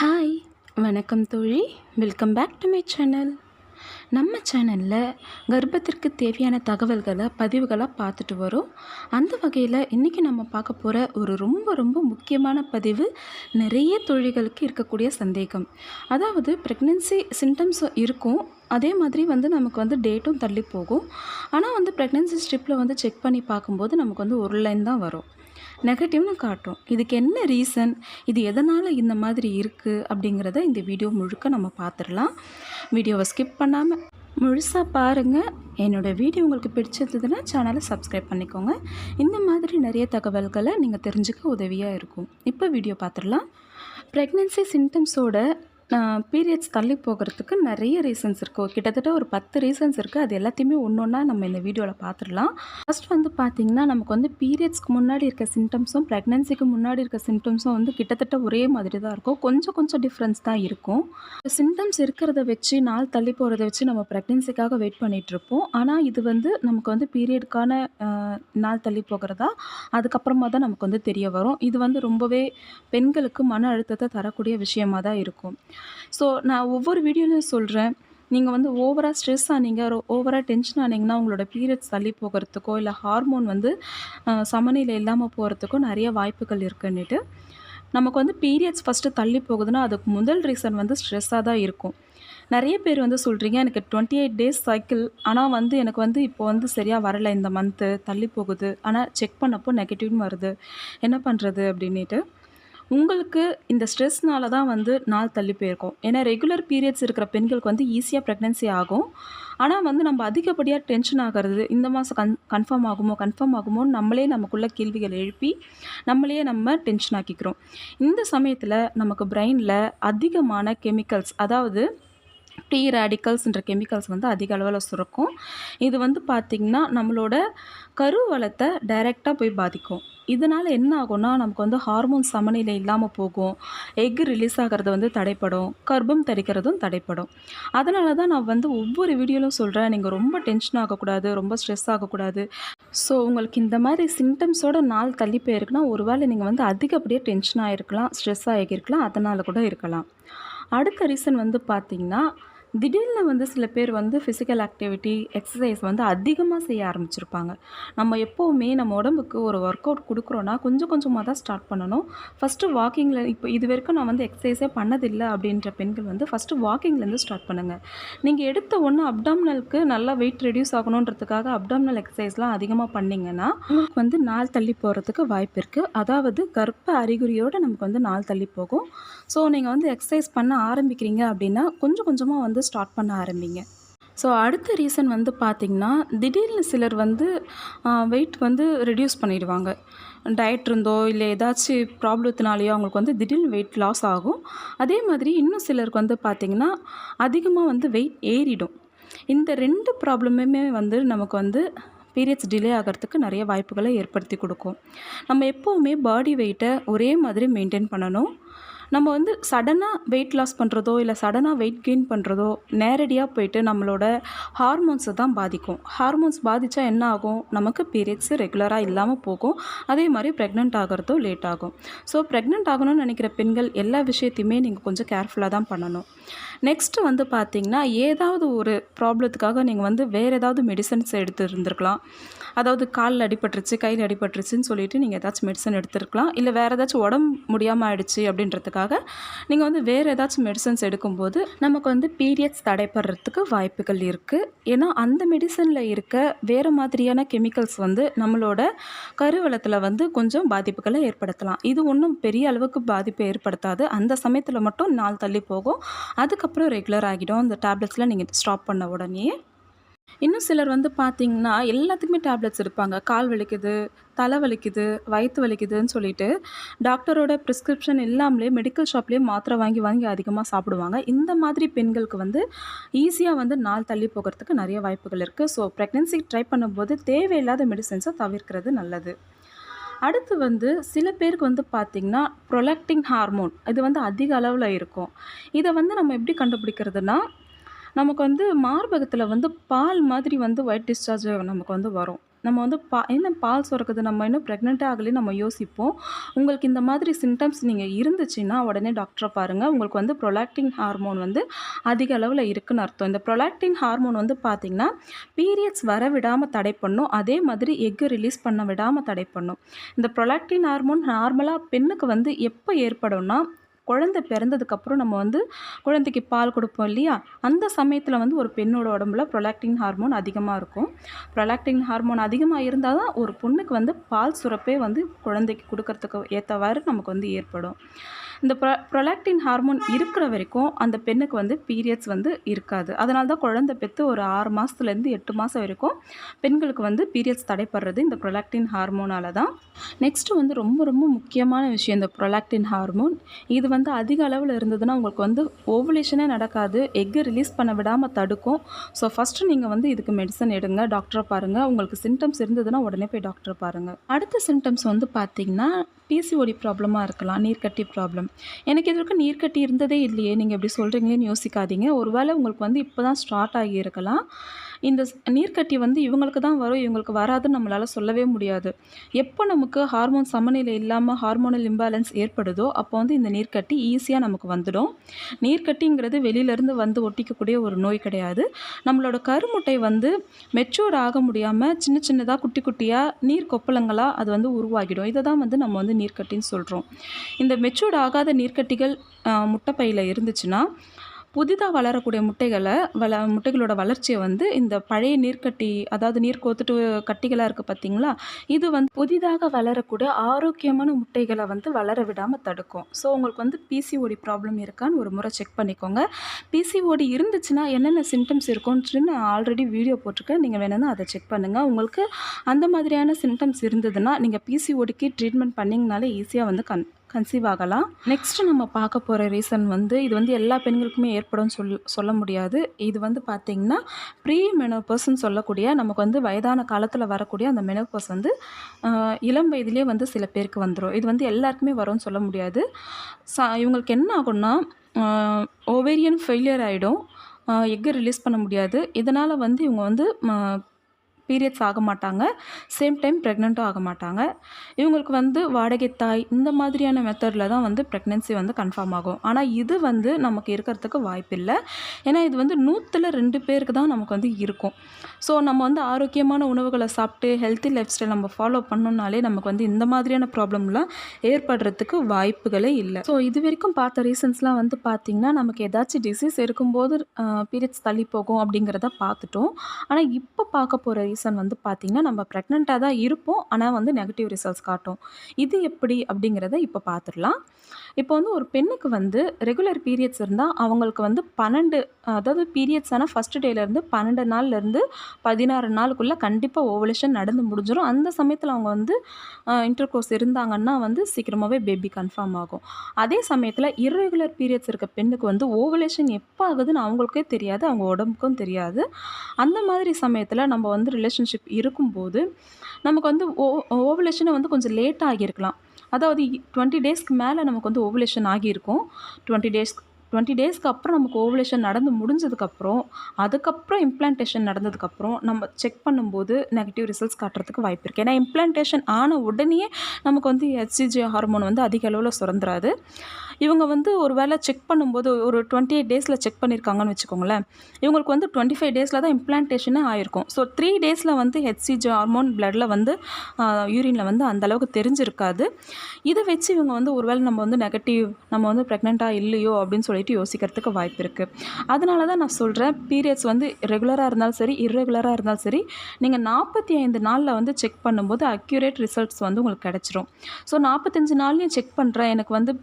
Hi வணக்கம் தோழி. Welcome back to my channel நம்ம சேனலில் கர்ப்பத்திற்கு தேவையான தகவல்களை பதிவுகளாக பார்த்துட்டு வரோம். அந்த வகையில் இன்றைக்கி நம்ம பார்க்க போகிற ஒரு ரொம்ப ரொம்ப முக்கியமான பதிவு நிறைய தொழில்களுக்கு இருக்கக்கூடிய சந்தேகம். அதாவது ப்ரெக்னென்சி சிம்டம்ஸ் இருக்கும். அதே மாதிரி வந்து நமக்கு வந்து டேட்டும் தள்ளி போகும். ஆனால் வந்து ப்ரெக்னென்சி ஸ்ட்ரிப்பில் வந்து செக் பண்ணி பார்க்கும்போது நமக்கு வந்து ஒரு லைன் தான் வரும். நெகட்டிவ்னு காட்டும். இதுக்கு என்ன ரீசன்? இது எதனால் இந்த மாதிரி இருக்குது அப்படிங்கிறத இந்த வீடியோ முழுக்க நம்ம பார்த்துடலாம். வீடியோவை ஸ்கிப் பண்ணாமல் முழுசாக பாருங்கள் என்னோடய வீடியோ உங்களுக்கு பிடிச்சிருந்ததுன்னா சேனலை சப்ஸ்கிரைப் பண்ணிக்கோங்க. இந்த மாதிரி நிறைய தகவல்களை நீங்கள் தெரிஞ்சுக்க உதவியாக இருக்கும். இப்போ வீடியோ பார்த்துடலாம். ப்ரெக்னென்சி சிம்டம்ஸோட பீரியட்ஸ் தள்ளி போகிறதுக்கு நிறைய ரீசன்ஸ் இருக்குது கிட்டத்தட்ட ஒரு பத்து ரீசன்ஸ் இருக்குது அது எல்லாத்தையுமே ஒன்று ஒன்றா நம்ம இந்த வீடியோவில் பார்த்துடலாம் ஃபஸ்ட் வந்து பார்த்திங்கன்னா நமக்கு வந்து பீரியட்ஸ்க்கு முன்னாடி இருக்க சிம்டம்ஸும் ப்ரெக்னென்சிக்கு முன்னாடி இருக்க சிம்டம்ஸும் வந்து கிட்டத்தட்ட ஒரே மாதிரி தான் இருக்கும். கொஞ்சம் கொஞ்சம் டிஃப்ரென்ஸ் தான் இருக்கும். சிம்டம்ஸ் இருக்கிறத வச்சு நாள் தள்ளி போகிறத வச்சு நம்ம ப்ரெக்னென்சிக்காக வெயிட் பண்ணிகிட்ருப்போம் ஆனால் இது வந்து நமக்கு வந்து பீரியடுக்கான நாள் தள்ளி போகிறதா அதுக்கப்புறமா தான் நமக்கு வந்து தெரிய வரும். இது வந்து ரொம்பவே பெண்களுக்கு மன அழுத்தத்தை தரக்கூடிய விஷயமாக தான் இருக்கும். ஸோ நான் ஒவ்வொரு வீடியோலையும் சொல்கிறேன் நீங்கள் வந்து ஓவராக ஸ்ட்ரெஸ் ஆனீங்க ஓவராக டென்ஷன் ஆனீங்கன்னா உங்களோட பீரியட்ஸ் தள்ளி போகிறதுக்கோ இல்லை ஹார்மோன் வந்து சமநிலை இல்லாமல் போகிறதுக்கோ நிறைய வாய்ப்புகள் இருக்குன்னுட்டு. நமக்கு வந்து பீரியட்ஸ் ஃபஸ்ட்டு தள்ளி போகுதுன்னா அதுக்கு முதல் ரீசன் வந்து ஸ்ட்ரெஸ்ஸாக தான் இருக்கும். நிறைய பேர் வந்து சொல்கிறீங்க எனக்கு டுவெண்ட்டி எயிட் டேஸ் சைக்கிள் ஆனால் வந்து எனக்கு வந்து இப்போ வந்து சரியாக வரலை இந்த மந்த்து தள்ளி போகுது. ஆனால் செக் பண்ணப்போ நெகட்டிவ்னு வருது. என்ன பண்ணுறது அப்படின்ட்டு உங்களுக்கு இந்த ஸ்ட்ரெஸ்னால தான் வந்து நாள் தள்ளி போயிருக்கோம். ஏன்னா ரெகுலர் பீரியட்ஸ் இருக்கிற பெண்களுக்கு வந்து ஈஸியாக ப்ரெக்னென்சி ஆகும். ஆனால் வந்து நம்ம அதிகப்படியாக டென்ஷன் ஆகிறது இந்த மாதம் கன் கன்ஃபார்ம் ஆகுமோ கன்ஃபார்ம் ஆகுமோன்னு நம்மளே நமக்குள்ளே கேள்விகள் எழுப்பி நம்மளையே நம்ம டென்ஷன் ஆக்கிக்கிறோம். இந்த சமயத்தில் நமக்கு பிரெயினில் அதிகமான கெமிக்கல்ஸ் அதாவது டி ரேடிக்கல்ஸ்ன்ற கெமிக்கல்ஸ் வந்து அதிக அளவில் சுரக்கும். இது வந்து பார்த்திங்கன்னா நம்மளோட கருவளத்தை டைரெக்டாக போய் பாதிக்கும். இதனால் என்ன ஆகும்னா நமக்கு வந்து ஹார்மோன் சமநிலை இல்லாமல் போகும். எக் ரிலீஸ் ஆகிறது வந்து தடைப்படும். கர்ப்பம் தரிக்கிறதும் தடைப்படும். அதனால தான் நான் வந்து ஒவ்வொரு வீடியோவிலும் சொல்கிறேன் நீங்கள் ரொம்ப டென்ஷன் ஆகக்கூடாது ரொம்ப ஸ்ட்ரெஸ் ஆகக்கூடாது. ஸோ உங்களுக்கு இந்த மாதிரி சிம்டம்ஸோட நாள் தள்ளி போயிருக்குன்னா ஒருவேளை நீங்கள் வந்து அதிகப்படியாக டென்ஷன் ஆகிருக்கலாம் ஸ்ட்ரெஸ் ஆகியிருக்கலாம் அதனால் கூட இருக்கலாம். அடுத்த ரீசன் வந்து பார்த்திங்கன்னா திடீர்னு வந்து சில பேர் வந்து ஃபிசிக்கல் ஆக்டிவிட்டி எக்ஸசைஸ் வந்து அதிகமாக செய்ய ஆரம்பிச்சிருப்பாங்க. நம்ம எப்போவுமே நம்ம உடம்புக்கு ஒரு ஒர்க் அவுட் கொடுக்குறோன்னா கொஞ்சம் கொஞ்சமாக தான் ஸ்டார்ட் பண்ணணும். ஃபஸ்ட்டு வாக்கிங்கில் இப்போ இது வரைக்கும் நான் வந்து எக்ஸசைஸே பண்ணதில்லை அப்படின்ற பெண்கள் வந்து ஃபஸ்ட்டு வாக்கிங்லேருந்து ஸ்டார்ட் பண்ணுங்கள் நீங்கள் எடுத்த ஒன்று அப்டாமினலுக்கு நல்லா வெயிட் ரெடியூஸ் ஆகணுன்றதுக்காக அப்டாமினல் எக்ஸசைஸ்லாம் அதிகமாக பண்ணிங்கன்னா உங்களுக்கு வந்து நாள் தள்ளி போகிறதுக்கு வாய்ப்பு இருக்குது அதாவது கர்ப்ப அறிகுறியோடு நமக்கு வந்து நாள் தள்ளி போகும். ஸோ நீங்கள் வந்து எக்ஸசைஸ் பண்ண ஆரம்பிக்கிறீங்க அப்படின்னா கொஞ்சம் கொஞ்சமாக வந்து ஸ்டார்ட் பண்ண ஆரம்பிங்க. ஸோ அடுத்த ரீசன் வந்து பார்த்திங்கன்னா திடீர்னு சிலர் வந்து வெயிட் வந்து ரெடியூஸ் பண்ணிடுவாங்க. டயட் இருந்தோ இல்லை ஏதாச்சும் ப்ராப்ளத்தினாலேயோ அவங்களுக்கு வந்து திடீர்னு வெயிட் லாஸ் ஆகும். அதே மாதிரி இன்னும் சிலருக்கு வந்து பார்த்திங்கன்னா அதிகமாக வந்து வெயிட் ஏறிடும். இந்த ரெண்டு ப்ராப்ளமுமே வந்து நமக்கு வந்து பீரியட்ஸ் டிலே ஆகிறதுக்கு நிறைய வாய்ப்புகளை ஏற்படுத்தி கொடுக்கும். நம்ம எப்போவுமே பாடி வெயிட்டை ஒரே மாதிரி மெயின்டைன் பண்ணணும். நம்ம வந்து சடனாக வெயிட் லாஸ் பண்ணுறதோ இல்லை சடனாக வெயிட் கெயின் பண்ணுறதோ நேரடியாக போயிட்டு நம்மளோட ஹார்மோன்ஸை தான் பாதிக்கும். ஹார்மோன்ஸ் பாதித்தா என்ன ஆகும்? நமக்கு பீரியட்ஸு ரெகுலராக இல்லாமல் போகும். அதே மாதிரி ப்ரெக்னென்ட் ஆகிறதும் லேட் ஆகும். ஸோ ப்ரெக்னென்ட் ஆகணும்னு நினைக்கிற பெண்கள் எல்லா விஷயத்தையுமே நீங்கள் கொஞ்சம் கேர்ஃபுல்லாக தான் பண்ணணும். நெக்ஸ்ட்டு வந்து பார்த்திங்கன்னா ஏதாவது ஒரு ப்ராப்ளத்துக்காக நீங்கள் வந்து வேறு ஏதாவது மெடிசன்ஸ் எடுத்து இருந்திருக்கலாம். அதாவது காலில் அடிபட்டுருச்சு கையில் அடிபட்டுருச்சுன்னு சொல்லிட்டு நீங்கள் ஏதாச்சும் மெடிசன் எடுத்துருக்கலாம். இல்லை வேறு ஏதாச்சும் உடம்பு முடியாமல் ஆயிடுச்சு அப்படின்றதுக்காக நீங்கள் வந்து வேறு ஏதாச்சும் மெடிசன்ஸ் எடுக்கும்போது நமக்கு வந்து பீரியட்ஸ் தடைப்படுறதுக்கு வாய்ப்புகள் இருக்குது ஏன்னா அந்த மெடிசனில் இருக்க வேறு மாதிரியான கெமிக்கல்ஸ் வந்து நம்மளோட கருவளத்தில் வந்து கொஞ்சம் பாதிப்புகளை ஏற்படுத்தலாம். இது ஒன்றும் பெரிய அளவுக்கு பாதிப்பை ஏற்படுத்தாது. அந்த சமயத்தில் மட்டும் நாள் தள்ளி போகும். அதுக்கப்புறம் ரெகுலர் ஆகிடும். அந்த டேப்லெட்ஸ்லாம் நீங்கள் ஸ்டாப் பண்ண உடனே இன்னும் சிலர் வந்து பார்த்திங்கன்னா எல்லாத்துக்குமே டேப்லெட்ஸ் எடுப்பாங்க. கால் வலிக்குது தலை வலிக்குது வயிற்று வலிக்குதுன்னு சொல்லிட்டு டாக்டரோட ப்ரிஸ்கிரிப்ஷன் இல்லாமலே மெடிக்கல் ஷாப்லேயே மாத்திரை வாங்கி வாங்கி அதிகமாக சாப்பிடுவாங்க. இந்த மாதிரி பெண்களுக்கு வந்து ஈஸியாக வந்து நாள் தள்ளி போகிறதுக்கு நிறைய வாய்ப்புகள் இருக்குது ஸோ ப்ரெக்னென்சி ட்ரை பண்ணும்போது தேவையில்லாத மெடிசன்ஸை தவிர்க்கிறது நல்லது. அடுத்து வந்து சில பேருக்கு வந்து பார்த்திங்கன்னா ப்ரொலக்டிங் ஹார்மோன் இது வந்து அதிக அளவில் இருக்கும். இதை வந்து நம்ம எப்படி கண்டுபிடிக்கிறதுனா நமக்கு வந்து மார்பகத்தில் வந்து பால் மாதிரி வந்து ஒயிட் டிஸ்சார்ஜ் நமக்கு வந்து வரும். நம்ம வந்து பா என்ன பால் சுரக்குது நம்ம இன்னும் ப்ரெக்னென்ட்டே ஆகலையே நம்ம யோசிப்போம். உங்களுக்கு இந்த மாதிரி சிம்டம்ஸ் நீங்கள் இருந்துச்சுன்னா உடனே டாக்டரை பாருங்கள் உங்களுக்கு வந்து ப்ரொலாக்டிங் ஹார்மோன் வந்து அதிக அளவில் இருக்குன்னு அர்த்தம். இந்த ப்ரொலாக்டிங் ஹார்மோன் வந்து பார்த்திங்கன்னா பீரியட்ஸ் வர விடாமல் தடை பண்ணும். அதே மாதிரி எக்கு ரிலீஸ் பண்ண விடாமல் தடை பண்ணும். இந்த ப்ரொலாக்டின் ஹார்மோன் நார்மலாக பெண்ணுக்கு வந்து எப்போ ஏற்படும்னா குழந்தை பிறந்ததுக்கப்புறம் நம்ம வந்து குழந்தைக்கு பால் கொடுப்போம் இல்லையா? அந்த சமயத்தில் வந்து ஒரு பெண்ணோட உடம்புல ப்ரொலாக்டின் ஹார்மோன் அதிகமாக இருக்கும். ப்ரொலாக்டின் ஹார்மோன் அதிகமாக இருந்தால் தான் ஒரு பொண்ணுக்கு வந்து பால் சுரப்பே வந்து குழந்தைக்கு கொடுக்கறதுக்கு ஏற்றவாறு நமக்கு வந்து ஏற்படும். இந்த ப்ரொ ப்ரொலாக்டின் ஹார்மோன் இருக்கிற வரைக்கும் அந்த பெண்ணுக்கு வந்து பீரியட்ஸ் வந்து இருக்காது. அதனால தான் குழந்தை பெற்று ஒரு ஆறு மாதத்துலேருந்து எட்டு மாதம் வரைக்கும் பெண்களுக்கு வந்து பீரியட்ஸ் தடைப்படுறது இந்த ப்ரொலாக்டின் ஹார்மோனால தான் நெக்ஸ்ட்டு வந்து ரொம்ப ரொம்ப முக்கியமான விஷயம் இந்த ப்ரொலாக்டின் ஹார்மோன். இது வந்து அதிக அளவில் இருந்ததுன்னா உங்களுக்கு வந்து ஓவலேஷனே நடக்காது. எக்கு ரிலீஸ் பண்ண விடாமல் தடுக்கும். ஸோ ஃபஸ்ட்டு நீங்கள் வந்து இதுக்கு மெடிசன் எடுங்க. டாக்டரை பாருங்கள் உங்களுக்கு சிம்டம்ஸ் இருந்ததுன்னா உடனே போய் டாக்டரை பாருங்கள் அடுத்த சிம்டம்ஸ் வந்து பார்த்திங்கன்னா பிசிஓடி ப்ராப்ளமாக இருக்கலாம் நீர்க்கட்டி ப்ராப்ளம் எனக்கு இது வரைக்கும் நீர்க்கட்டி இருந்ததே இல்லையே. நீங்கள் இப்படி சொல்கிறீங்களேன்னு யோசிக்காதீங்க. ஒருவேளை உங்களுக்கு வந்து இப்போ தான் ஸ்டார்ட் ஆகியிருக்கலாம் இந்த ஸ்- நீர்க்கட்டி வந்து இவங்களுக்கு தான் வரும் இவங்களுக்கு வராதுன்னு நம்மளால் சொல்லவே முடியாது. எப்போ நமக்கு ஹார்மோன் சமநிலை இல்லாமல் ஹார்மோனல் இம்பேலன்ஸ் ஏற்படுதோ அப்போ வந்து இந்த நீர்க்கட்டி ஈஸியாக நமக்கு வந்துடும். நீர்க்கட்டிங்கிறது வெளியிலேருந்து வந்து ஒட்டிக்கக்கூடிய ஒரு நோய் கிடையாது. நம்மளோட கருமுட்டை வந்து மெச்சூர் ஆக முடியாமல் சின்ன சின்னதாக குட்டி குட்டியாக நீர் கொப்பளங்களாக அது வந்து உருவாகிடும். இதை தான் வந்து நம்ம வந்து நீர்க்கட்டின்னு சொல்கிறோம் இந்த மெச்சூர்ட் ஆகாத நீர்க்கட்டிகள் முட்டைப்பையில் இருந்துச்சுன்னா புதிதாக வளரக்கூடிய முட்டைகளை வள முட்டைகளோட வளர்ச்சியை வந்து இந்த பழைய நீர்க்கட்டி அதாவது நீர் கோத்துட்டு கட்டிகளாக இருக்குது பார்த்தீங்களா இது வந்து புதிதாக வளரக்கூடிய ஆரோக்கியமான முட்டைகளை வந்து வளர விடாமல் தடுக்கும். ஸோ உங்களுக்கு வந்து பிசிஓடி ப்ராப்ளம் இருக்கான்னு ஒரு முறை செக் பண்ணிக்கோங்க. பிசிஓடி இருந்துச்சுன்னா என்னென்ன சிம்டம்ஸ் இருக்கும்னு நான் ஆல்ரெடி வீடியோ போட்டிருக்கேன். நீங்கள் வேணும்னா அதை செக் பண்ணுங்கள் உங்களுக்கு அந்த மாதிரியான சிம்டம்ஸ் இருந்ததுன்னா நீங்கள் பிசிஓடிக்கு ட்ரீட்மெண்ட் பண்ணிங்கனாலே ஈஸியாக வந்து கன் கன்சீவ் ஆகலாம். நெக்ஸ்ட்டு நம்ம பார்க்க போகிற ரீசன் வந்து இது வந்து எல்லா பெண்களுக்குமே ஏற்படும் சொல் சொல்ல முடியாது. இது வந்து பார்த்திங்கன்னா ப்ரீ மெனோபர்ஸ்ன்னு சொல்லக்கூடிய நமக்கு வந்து வயதான காலத்தில் வரக்கூடிய அந்த மெனோபர்ஸ் வந்து இளம் வயதிலே வந்து சில பேருக்கு வந்துடும் இது வந்து எல்லாருக்குமே வரும்னு சொல்ல முடியாது. சா இவங்களுக்கு என்ன ஆகும்னா ஓவேரியன் ஃபெயிலியர் ஆகிடும் எக்கு ரிலீஸ் பண்ண முடியாது. இதனால் வந்து இவங்க வந்து பீரியட்ஸ் ஆக மாட்டாங்க. சேம் டைம் ப்ரெக்னெண்ட்டும் ஆக மாட்டாங்க. இவங்களுக்கு வந்து வாடகை தாய் இந்த மாதிரியான மெத்தடில் தான் வந்து ப்ரெக்னென்சி வந்து கன்ஃபார்ம் ஆகும். ஆனால் இது வந்து நமக்கு இருக்கிறதுக்கு வாய்ப்பில்லை. ஏன்னா இது வந்து நூற்றில் ரெண்டு பேருக்கு தான் நமக்கு வந்து இருக்கும். ஸோ நம்ம வந்து ஆரோக்கியமான உணவுகளை சாப்பிட்டு ஹெல்த்தி லைஃப் ஸ்டைல் நம்ம ஃபாலோ பண்ணோம்னாலே நமக்கு வந்து இந்த மாதிரியான ப்ராப்ளம்லாம் ஏற்படுறதுக்கு வாய்ப்புகளே இல்லை. ஸோ இது வரைக்கும் பார்த்த ரீசன்ஸ்லாம் வந்து பார்த்திங்கன்னா நமக்கு ஏதாச்சும் டிசீஸ் இருக்கும்போது பீரியட்ஸ் தள்ளி போகும் அப்படிங்கிறத பார்த்துட்டோம். ஆனால் இப்போ பார்க்க போகிற ரீசன் வந்து பார்த்திங்கன்னா நம்ம ப்ரெக்னெண்ட்டாக தான் இருப்போம். ஆனால் வந்து நெகட்டிவ் ரிசல்ட்ஸ் காட்டும். இது எப்படி அப்படிங்கிறத இப்போ பார்த்துடலாம் இப்போ வந்து ஒரு பெண்ணுக்கு வந்து ரெகுலர் பீரியட்ஸ் இருந்தால் அவங்களுக்கு வந்து பன்னெண்டு அதாவது பீரியட்ஸ் ஆனால் ஃபஸ்ட்டு டேலேருந்து பன்னெண்டு நாள்லேருந்து பதினாறு நாளுக்குள்ளே கண்டிப்பாக ஓவலேஷன் நடந்து முடிஞ்சிடும் அந்த சமயத்தில் அவங்க வந்து இன்டர் கோர்ஸ் இருந்தாங்கன்னா வந்து சீக்கிரமாகவே பேபி கன்ஃபார்ம் ஆகும். அதே சமயத்தில் இர்ரெகுலர் பீரியட்ஸ் இருக்க பெண்ணுக்கு வந்து ஓவலேஷன் எப்போ ஆகுதுன்னு அவங்களுக்கே தெரியாது அவங்க உடம்புக்கும் தெரியாது. அந்த மாதிரி சமயத்தில் நம்ம வந்து ரிலேஷன்ஷிப் இருக்கும்போது நமக்கு வந்து ஓ ஓவலேஷனை வந்து கொஞ்சம் லேட் ஆகியிருக்கலாம். அதாவது டுவெண்ட்டி டேஸ்க்கு மேலே நமக்கு வந்து ஓவலேஷன் ஆகியிருக்கும். டுவெண்ட்டி டேஸ் டுவெண்ட்டி டேஸ்க்கு அப்புறம் நமக்கு ஓவலேஷன் நடந்து முடிஞ்சதுக்கப்புறம் அதுக்கப்புறம் இம்ப்ளான்டேஷன் நடந்ததுக்கப்புறம் நம்ம செக் பண்ணும்போது நெகட்டிவ் ரிசல்ட்ஸ் காட்டுறதுக்கு வாய்ப்பு இருக்குது ஏன்னா இம்ப்ளான்டேஷன் ஆன உடனே நமக்கு வந்து ஹெச்சிஜி ஹார்மோன் வந்து அதிக அளவில் சுரந்துராது. இவங்க வந்து ஒரு வேளை செக் பண்ணும்போது ஒரு டுவெண்ட்டி எயிட் டேஸில் செக் பண்ணியிருக்காங்கன்னு வச்சுக்கோங்களேன். இவங்களுக்கு வந்து டுவெண்ட்டி ஃபைவ் டேஸில் தான் இம்ப்ளான்டேஷனே ஆயிருக்கும். ஸோ த்ரீ டேஸில் வந்து ஹெச்சிஜி ஹார்மோன் பிளட்டில் வந்து யூரினில் வந்து அந்த அளவுக்கு தெரிஞ்சிருக்காது. இதை வச்சு இவங்க வந்து ஒரு வேளை நம்ம வந்து நெகட்டிவ் நம்ம வந்து ப்ரெக்னெண்ட்டாக இல்லையோ அப்படின்னு சொல்லிட்டு யோசிக்கிறதுக்கு வாய்ப்பு இருக்குது அதனால தான் நான் சொல்கிறேன் பீரியட்ஸ் வந்து ரெகுலராக இருந்தாலும் சரி இர்ரெகுலராக இருந்தாலும் சரி நீங்கள் நாற்பத்தி ஐந்து நாளில் வந்து செக் பண்ணும்போது அக்யூரேட் ரிசல்ட்ஸ் வந்து உங்களுக்கு கிடச்சிரும். ஸோ நாற்பத்தஞ்சு நாள்லையும் செக் பண்ணுறேன் எனக்கு வந்து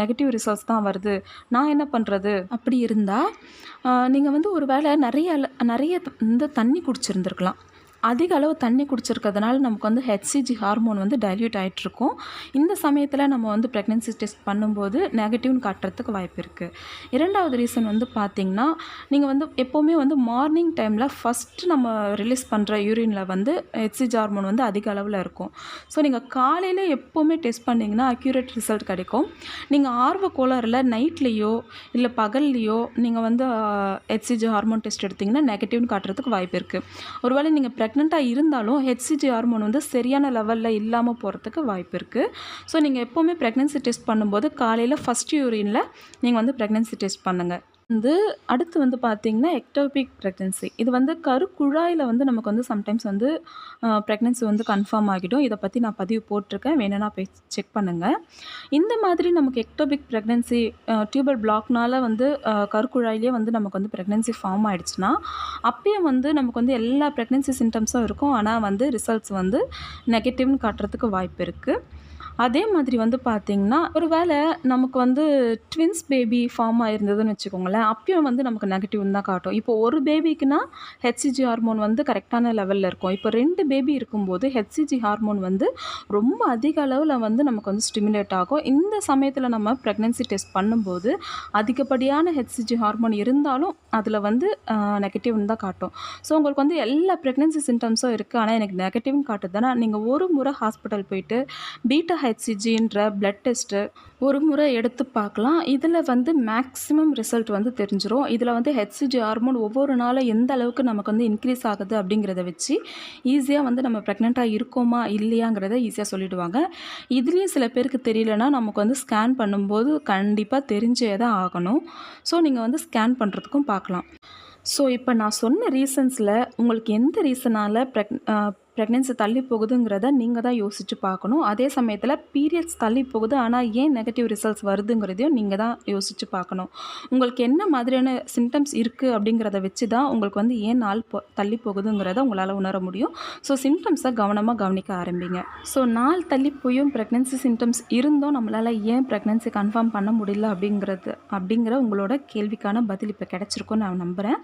நெகட்டிவ் ரிசல்ட்ஸ் தான் வருது. நான் என்ன பண்ணுறது அப்படி இருந்தால் நீங்கள் வந்து ஒரு வேளை நிறைய நிறைய இந்த தண்ணி குடிச்சிருந்துருக்கலாம். அதிக அளவு தண்ணி குடிச்சிருக்கிறதுனால நமக்கு வந்து ஹெச்சிஜி ஹார்மோன் வந்து டைல்யூட் ஆகிட்ருக்கும் இந்த சமயத்தில் நம்ம வந்து ப்ரெக்னென்சி டெஸ்ட் பண்ணும்போது நெகட்டிவ்னு காட்டுறதுக்கு வாய்ப்பு இருக்குது இரண்டாவது ரீசன் வந்து பார்த்திங்கன்னா நீங்கள் வந்து எப்போவுமே வந்து மார்னிங் டைமில் ஃபஸ்ட்டு நம்ம ரிலீஸ் பண்ணுற யூரினில் வந்து ஹெச்சிஜி ஹார்மோன் வந்து அதிக அளவில் இருக்கும். ஸோ நீங்கள் காலையில் எப்போவுமே டெஸ்ட் பண்ணிங்கன்னா அக்யூரேட் ரிசல்ட் கிடைக்கும். நீங்கள் ஆர்வ கோளாறில் நைட்லேயோ இல்லை பகல்லையோ நீங்கள் வந்து ஹெச்சிஜி ஹார்மோன் டெஸ்ட் எடுத்திங்கன்னா நெகட்டிவ்னு காட்டுறதுக்கு வாய்ப்பு இருக்குது ஒருவேளை நீங்கள் ப்ரெக் ப்ரெக்னெண்ட்டாக இருந்தாலும் ஹெச்சிஜி ஹார்மோன் வந்து சரியான லெவலில் இல்லாமல் போகிறதுக்கு வாய்ப்பு இருக்குது ஸோ நீங்கள் எப்போவுமே ப்ரெக்னென்சி டெஸ்ட் பண்ணும்போது காலையில் ஃபஸ்ட் யூரினில் நீங்கள் வந்து ப்ரெக்னென்சி டெஸ்ட் பண்ணுங்கள் வந்து அடுத்து வந்து பார்த்தீங்கன்னா எக்டோபிக் ப்ரெக்னென்சி இது வந்து கருக்குழாயில் வந்து நமக்கு வந்து சம்டைம்ஸ் வந்து ப்ரெக்னென்சி வந்து கன்ஃபார்ம் ஆகிடும். இதை பற்றி நான் பதிவு போட்டிருக்கேன். வேணும்னா போய் செக் பண்ணுங்கள் இந்த மாதிரி நமக்கு எக்டோபிக் ப்ரெக்னென்சி டியூபல் பிளாக்னால் வந்து கருக்குழாயிலே வந்து நமக்கு வந்து ப்ரெக்னென்சி ஃபார்ம் ஆகிடுச்சுன்னா அப்பயும் வந்து நமக்கு வந்து எல்லா ப்ரெக்னென்சி சிம்டம்ஸும் இருக்கும். ஆனால் வந்து ரிசல்ட்ஸ் வந்து நெகட்டிவ்னு காட்டுறதுக்கு வாய்ப்பு இருக்குது அதே மாதிரி வந்து பார்த்திங்கன்னா ஒரு வேளை நமக்கு வந்து ட்வின்ஸ் பேபி ஃபார்ம் ஆயிருந்ததுன்னு வச்சுக்கோங்களேன் அப்பயும் வந்து நமக்கு நெகட்டிவ்னு தான் காட்டும். இப்போ ஒரு பேபிக்குனா ஹெச்சிஜி ஹார்மோன் வந்து கரெக்டான லெவலில் இருக்கும். இப்போ ரெண்டு பேபி இருக்கும்போது ஹெச்சிஜி ஹார்மோன் வந்து ரொம்ப அதிக அளவில் வந்து நமக்கு வந்து ஸ்டிமுலேட் ஆகும். இந்த சமயத்தில் நம்ம ப்ரெக்னென்சி டெஸ்ட் பண்ணும்போது அதிகப்படியான ஹெச்சிஜி ஹார்மோன் இருந்தாலும் அதில் வந்து நெகட்டிவ்னு தான் காட்டும். ஸோ உங்களுக்கு வந்து எல்லா ப்ரெக்னென்சி சிம்டம்ஸும் இருக்குது ஆனால் எனக்கு நெகட்டிவ்னு காட்டுதுன்னா நீங்கள் ஒரு முறை ஹாஸ்பிட்டல் போயிட்டு பீட்டா ஹெச்சிஜின்ற பிளட் டெஸ்ட்டு ஒரு முறை எடுத்து பார்க்கலாம். இதில் வந்து மேக்ஸிமம் ரிசல்ட் வந்து தெரிஞ்சிடும் இதில் வந்து ஹெச்சிஜி ஹார்மோன் ஒவ்வொரு நாளும் எந்த அளவுக்கு நமக்கு வந்து இன்க்ரீஸ் ஆகுது அப்படிங்கிறத வச்சு ஈஸியாக வந்து நம்ம ப்ரெக்னெண்ட்டாக இருக்கோமா இல்லையாங்கிறத ஈஸியாக சொல்லிவிடுவாங்க இதுலேயும் சில பேருக்கு தெரியலனா நமக்கு வந்து ஸ்கேன் பண்ணும்போது கண்டிப்பாக தெரிஞ்சே தான் ஆகணும். ஸோ நீங்கள் வந்து ஸ்கேன் பண்ணுறதுக்கும் பார்க்கலாம். ஸோ இப்போ நான் சொன்ன ரீசன்ஸில் உங்களுக்கு எந்த ரீசனால் ப்ரெக் ப்ரெக்னென்சி தள்ளி போகுதுங்கிறத நீங்கள் தான் யோசித்து பார்க்கணும். அதே சமயத்தில் பீரியட்ஸ் தள்ளி போகுது ஆனால் ஏன் நெகட்டிவ் ரிசல்ட்ஸ் வருதுங்கிறதையும் நீங்கள் தான் யோசித்து பார்க்கணும். உங்களுக்கு என்ன மாதிரியான சிம்டம்ஸ் இருக்குது அப்படிங்கிறத வச்சு தான் உங்களுக்கு வந்து ஏன் நாள் போ தள்ளி போகுதுங்கிறத உங்களால் உணர முடியும். ஸோ சிம்டம்ஸை கவனமாக கவனிக்க ஆரம்பிங்க. ஸோ நாள் தள்ளி போயும் ப்ரெக்னென்சி சிம்டம்ஸ் இருந்தும் நம்மளால் ஏன் ப்ரெக்னென்சி கன்ஃபார்ம் பண்ண முடியல அப்படிங்கிறது அப்படிங்கிற உங்களோட கேள்விக்கான பதில் இப்போ கிடச்சிருக்கும்னு நான் நம்புகிறேன்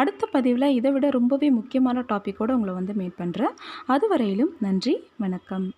அடுத்த பதிவில் இதை விட ரொம்பவே முக்கியமான டாப்பிக்கோடு உங்களை வந்து மீட் பண்ணுறேன் அதுவரையிலும் நன்றி வணக்கம்.